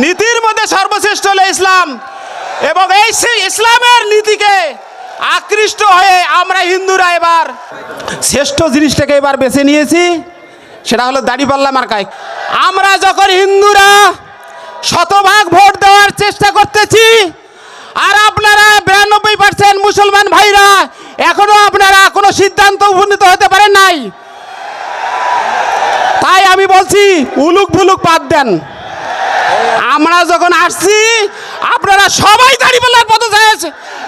নীতির মধ্যে সর্বশ্রেষ্ঠ হলো ইসলাম। এবং এই সেই ইসলামের নীতিকে আকৃষ্ট হয়ে আমরা হিন্দুরা এবার শ্রেষ্ঠ জিনিসটাকে এবার বেছে নিয়েছি, সেটা হলো দাড়ি দাড়িপাল্লা মার্কায়। আমরা যখন হিন্দুরা শতভাগ ভোট দেওয়ার চেষ্টা করতেছি, আর আপনারা বিরানব্বই পার্সেন্ট মুসলমান ভাইরা এখনও আপনারা কোনো সিদ্ধান্ত উপনীত হতে পারেন নাই। তাই আমি বলছি উলুক ভুলুক বাদ দেন। আমরা যখন আসছি, আপনারা সবাই দাঁড়িপাল্লার পথে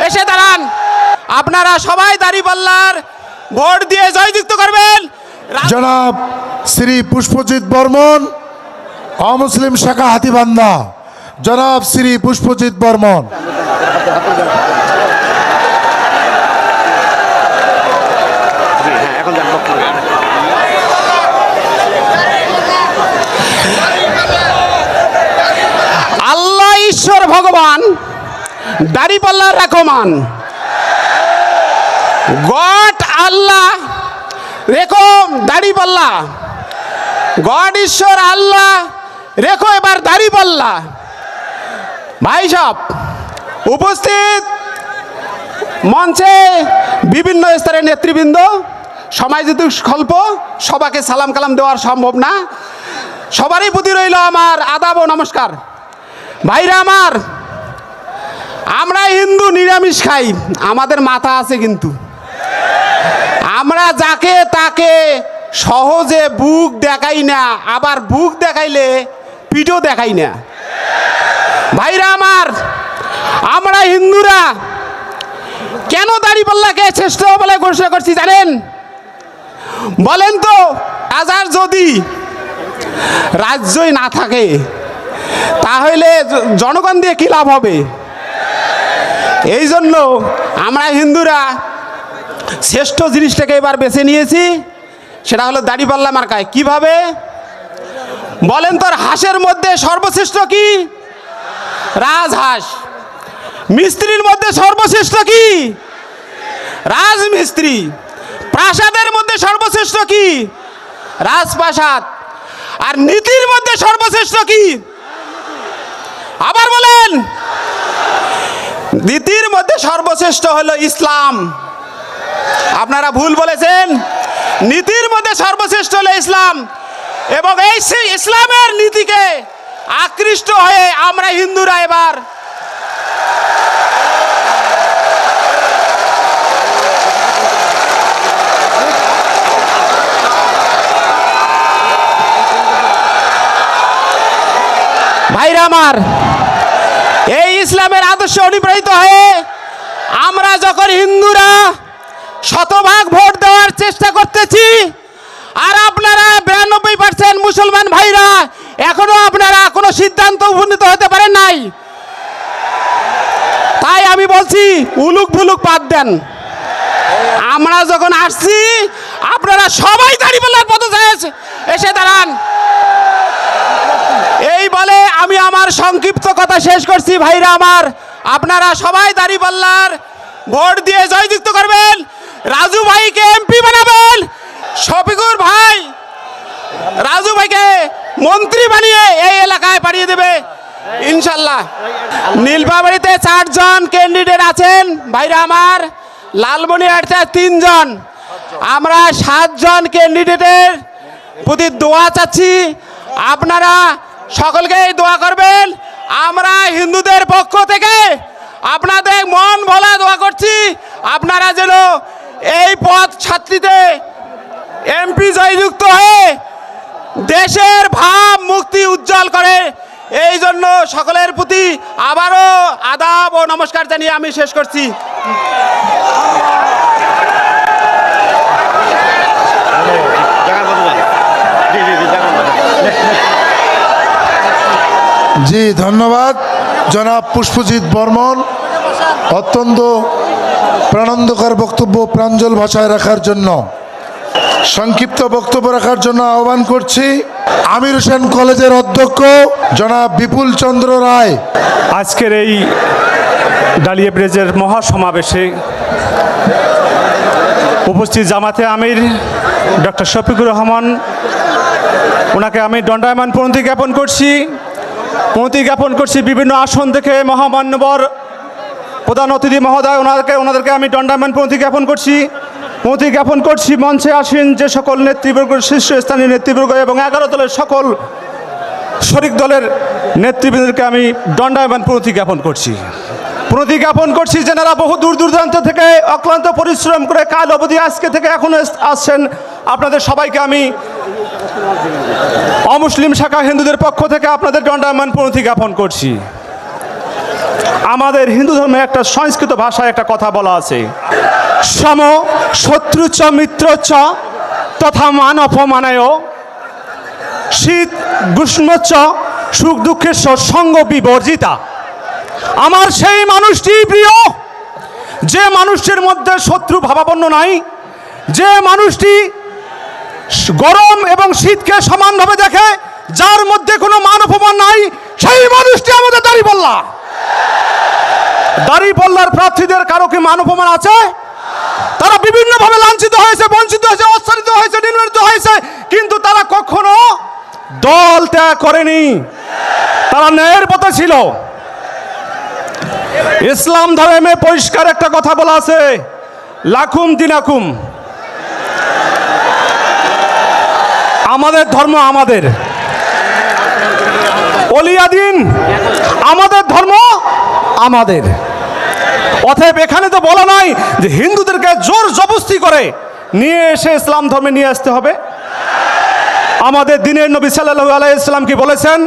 এসে দাঁড়ান। আপনারা সবাই দাঁড়িপাল্লার ভোট দিয়ে জয়যুক্ত করবেন। জনাব শ্রী পুষ্পজিৎ বর্মন, অমুসলিম শাখা হাতিবান্ধা। জনাব শ্রী পুষ্পজিৎ বর্মন আল্লাহ ঈশ্বর ভগবান দাড়িপাল্লার রেখমান গড আল্লাহ, রেখো দাড়িপাল্লা গড ঈশ্বর আল্লাহ, রেখো এবার দাড়িপাল্লা ভাই সব, উপস্থিত মঞ্চে বিভিন্ন স্তরের নেতৃবৃন্দ, সময় যেহেতু স্বল্প, সবাকে সালাম কালাম দেওয়ার সম্ভব না। সবারই প্রতি রইল আমার আদাব ও নমস্কার। ভাইরা আমার আমরা হিন্দু নিরামিষ খাই, আমাদের মাথা আছে কিন্তু। আমরা যাকে তাকে সহজে বুক দেখাই না, আবার বুক দেখাইলে পিঠও দেখাই না। ভাইরা আমার, আমরা হিন্দুরা কেন দাড়িপাল্লাকে শ্রেষ্ঠ বলে ঘোষণা করছি জানেন? বলেন তো, রাজার যদি রাজ্যই না থাকে, তাহলে জনগণ দিয়ে কী লাভ হবে? এই জন্য আমরা হিন্দুরা শ্রেষ্ঠ জিনিসটাকে এবার বেছে নিয়েছি, সেটা হলো দাড়ি দাড়িপাল্লা মার্কায় কীভাবে? বলেন তোর হাঁসের মধ্যে সর্বশ্রেষ্ঠ কি? রাজহাঁস। মিস্ত্রির মধ্যে সর্বশ্রেষ্ঠ কি? রাজমিস্ত্রি। প্রাসাদের মধ্যে সর্বশ্রেষ্ঠ কি? রাজপ্রাসাদ। আর নীতির মধ্যে সর্বশ্রেষ্ঠ কি? আবার বলেন নীতির মধ্যে সর্বশ্রেষ্ঠ হলো ইসলাম। আপনারা ভুল বলেছেন। নীতির মধ্যে সর্বশ্রেষ্ঠ হলো ইসলাম। এবং এই সেই ইসলামের নীতিকে আকৃষ্ট হয়ে আমরা হিন্দুরা এবার ভাইরা আমার ইসলামের আদর্শ অনুপ্রাণিত হয়ে আমরা যখন হিন্দুরা শতভাগ ভোট দেওয়ার চেষ্টা করতেছি, আর আপনারা বিরানব্বই পার্সেন্ট মুসলমান ভাইরা এখনও আপনারা কোনো সিদ্ধান্ত উপনীত হতে পারেন নাই। তাই আমি বলছি, উলুক ভুলুক বাদ দেন। আমরা যখন আসছি, আপনারা সবাই দাঁড়িপাল্লার পথে এসে দাঁড়ান এই বলে আমি আমার সংক্ষিপ্ত কথা শেষ করছি, ভাইরা আমার। আপনারা সবাই দাঁড়িপাল্লার ভোট দিয়ে জয়যুক্ত করবেন। রাজু ভাইকে এমপি বানাবেন। শফিকুর ভাই, রাজু ভাইকে মন্ত্রী বানিয়ে এই এলাকায় পাঠিয়ে দেবে। ইনশাল্লাহ। নীলপাবাড়িতে চারজন ক্যান্ডিডেট আছেন, ভাইরা আমার। লালমনিরহাটে তিনজন। আমরা সাতজন ক্যান্ডিডেটের প্রতি দোয়া চাচ্ছি। আপনারা সকলকেই দোয়া করবেন। আমরা হিন্দুদের পক্ষ থেকে আপনাদের মন ভোলা দোয়া করছি। আপনারা যেন এই পদ ছাত্রীতে এমপি জয়যুক্ত হয়ে দেশের ভাব মুক্তি উজ্জ্বল করে। এই জন্য সকলের প্রতি আবারও আদাব ও নমস্কার জানিয়ে আমি শেষ করছি। জি, ধন্যবাদ। জনাব পুষ্পজিৎ বর্মন, অত্যন্ত প্রাণন্দকর বক্তব্য প্রাঞ্জল ভাষায় রাখার জন্য। সংক্ষিপ্ত বক্তব্য রাখার জন্য আহ্বান করছি আমির হোসেন কলেজের অধ্যক্ষ জনাব বিপুল চন্দ্র রায়। আজকের এই ডালিয়া ব্রিজের মহাসমাবেশে উপস্থিত জামাতে আমির, ডক্টর শফিকুর রহমান, ওনাকে আমি দণ্ডায়মান পন্থী জ্ঞাপন করছি। প্রতি জ্ঞাপন করছি বিভিন্ন আসন থেকে মহামান্যবর প্রধান অতিথি মহোদয় ওনাদেরকে ওনাদেরকে আমি দণ্ডায়মান প্রতি জ্ঞাপন করছি। প্রতি জ্ঞাপন করছি মঞ্চে আসেন যে সকল নেতৃবর্গ, শীর্ষস্থানীয় নেতৃবর্গ এবং এগারো দলের সকল শরিক দলের নেতৃবৃন্দকে আমি দণ্ডায়মান প্রতি জ্ঞাপন করছি। প্রতি জ্ঞাপন করছি যেনারা বহু দূর দূরান্ত থেকে অক্লান্ত পরিশ্রম করে কাল অবধি আজকে থেকে এখনও আসছেন আপনাদের সবাইকে আমি অমুসলিম শাখা হিন্দুদের পক্ষ থেকে আপনাদের দণ্ডায়মান প্রতি জ্ঞাপন করছি। আমাদের হিন্দু ধর্মে একটা সংস্কৃত ভাষায় একটা কথা বলা আছে। সম শত্রু চ মিত্র চ তথা মান অপমানায়। শীত গ্রীষ্ম চ সুখ দুঃখের সঙ্গ বিবর্জিতা। আমার সেই মানুষটি প্রিয়, যে মানুষটির মধ্যে শত্রু ভাবাপন্ন নাই, যে মানুষটি গরম এবং শীতকে সমানভাবে দেখে, যার মধ্যে কোনো মান অপমান নাই, সেই মানুষটি আমাদের দাঁড়িপাল্লা। দাঁড়িপাল্লার প্রার্থীদের কারও কি মান অপমান আছে? তারা বিভিন্নভাবে লাঞ্ছিত হয়েছে, বঞ্চিত হয়েছে অত্যাচারিত হয়েছে নির্যাতিত হয়েছে, কিন্তু তারা কখনো দল ত্যাগ করেনি। তারা ন্যায়ের পথে ছিল। ইসলাম ধর্মে পরিষ্কার একটা কথা বলা আছে লাখুম দিনাকুম। আমাদের ধর্ম আমাদের। অলিয়াদিন, আমাদের ধর্ম আমাদের। অতএব এখানে তো বলা নাই যে হিন্দুদেরকে জোর জবস্তি করে নিয়ে এসে ইসলাম ধর্মে নিয়ে আসতে হবে। আমাদের দিনের নবী সাল্লাল্লাহু আলাইহি ইসলাম কি বলেছেন?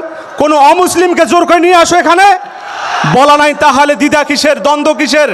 কোনো অমুসলিমকে জোর করে নিয়ে আসো এখানে? বলা নাই তাহলে দ্বিধা কিসের? দ্বন্দ্ব কিসের?